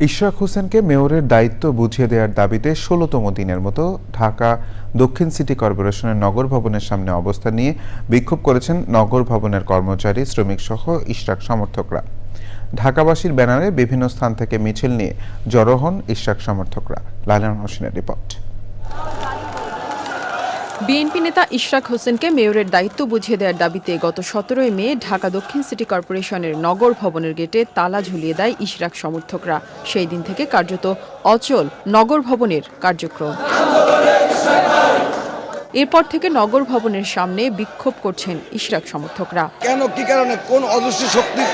ইশরাক হোসেনকে মেয়রের দায়িত্ব বুঝিয়ে দেওয়ার দাবিতে ষোলোতম দিনের মতো ঢাকা দক্ষিণ সিটি কর্পোরেশনের নগর ভবনের সামনে অবস্থান নিয়ে বিক্ষোভ করেছেন নগর ভবনের কর্মচারী শ্রমিক সহ ইশরাক সমর্থকরা। ঢাকাবাসীর ব্যানারে বিভিন্ন স্থান থেকে মিছিল নিয়ে জড়ো হন ইশরাক সমর্থকরা। লালন হোসেনের রিপোর্ট। বিএনপি নেতা ইশরাক হোসেনকে মেয়রের দায়িত্ব বুঝিয়ে দেওয়ার দাবিতে গত সতেরোই মে ঢাকা দক্ষিণ সিটি কর্পোরেশনের নগর ভবনের গেটে তালা ঝুলিয়ে দেয় ইশরাক সমর্থকরা। সেই দিন থেকে কার্যত অচল নগর ভবনের কার্যক্রম। এরপর থেকে নগর ভবনের সামনে বিক্ষোভ করছেন ইশরাক সমর্থকরা। কেন কি কারণে কোন অদৃশ্য শক্তি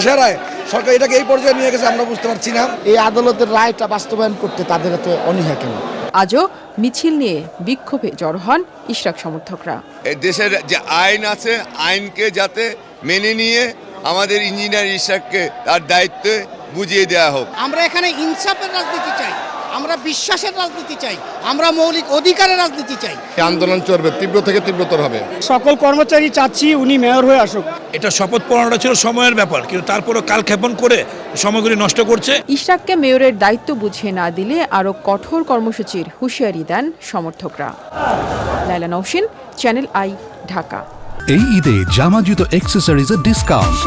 ইশারায় সরকার এটাকে এই পর্যায়ে নিয়ে গেছে আমরা বুঝতে পারছি না। এই আদালতের রায়টা বাস্তবায়ন করতে তাদের এত অনীহা কেন? আজও মিছিল নিয়ে বিক্ষোভে জড় হন ইশরাক সমর্থকরা। এই দেশের যে আইন আছে আইনকে যাতে মেনে নিয়ে আমাদের ইঞ্জিনিয়ার ইশরাককে তার দায়িত্বে বুঝিয়ে দেওয়া হোক। আমরা এখানে ইনসাফের রাজনীতি চাই। আমরা বিশ্বাসের রাজনীতি চাই আমরা মৌলিক অধিকারের রাজনীতি চাই। আন্দোলন চলবে তীব্র থেকে তীব্রতর হবে। সকল কর্মচারী চাচ্ছি উনি মেয়র হয়ে আসুক। এটা শপথ পড়ানোটা ছিল সময়ের ব্যাপার কিন্তু তারপরও কালক্ষেপণ করে সময়গুলি নষ্ট করছে। ইশরাককে মেয়রের দায়িত্ব বুঝিয়ে না দিলে আরও কঠোর কর্মসূচির হুঁশিয়ারি দেন সমর্থকরা। Laila Nousin Channel I Dhaka. এই ঈদে জামা জুতো অ্যাক্সেসরিজের ডিসকাউন্ট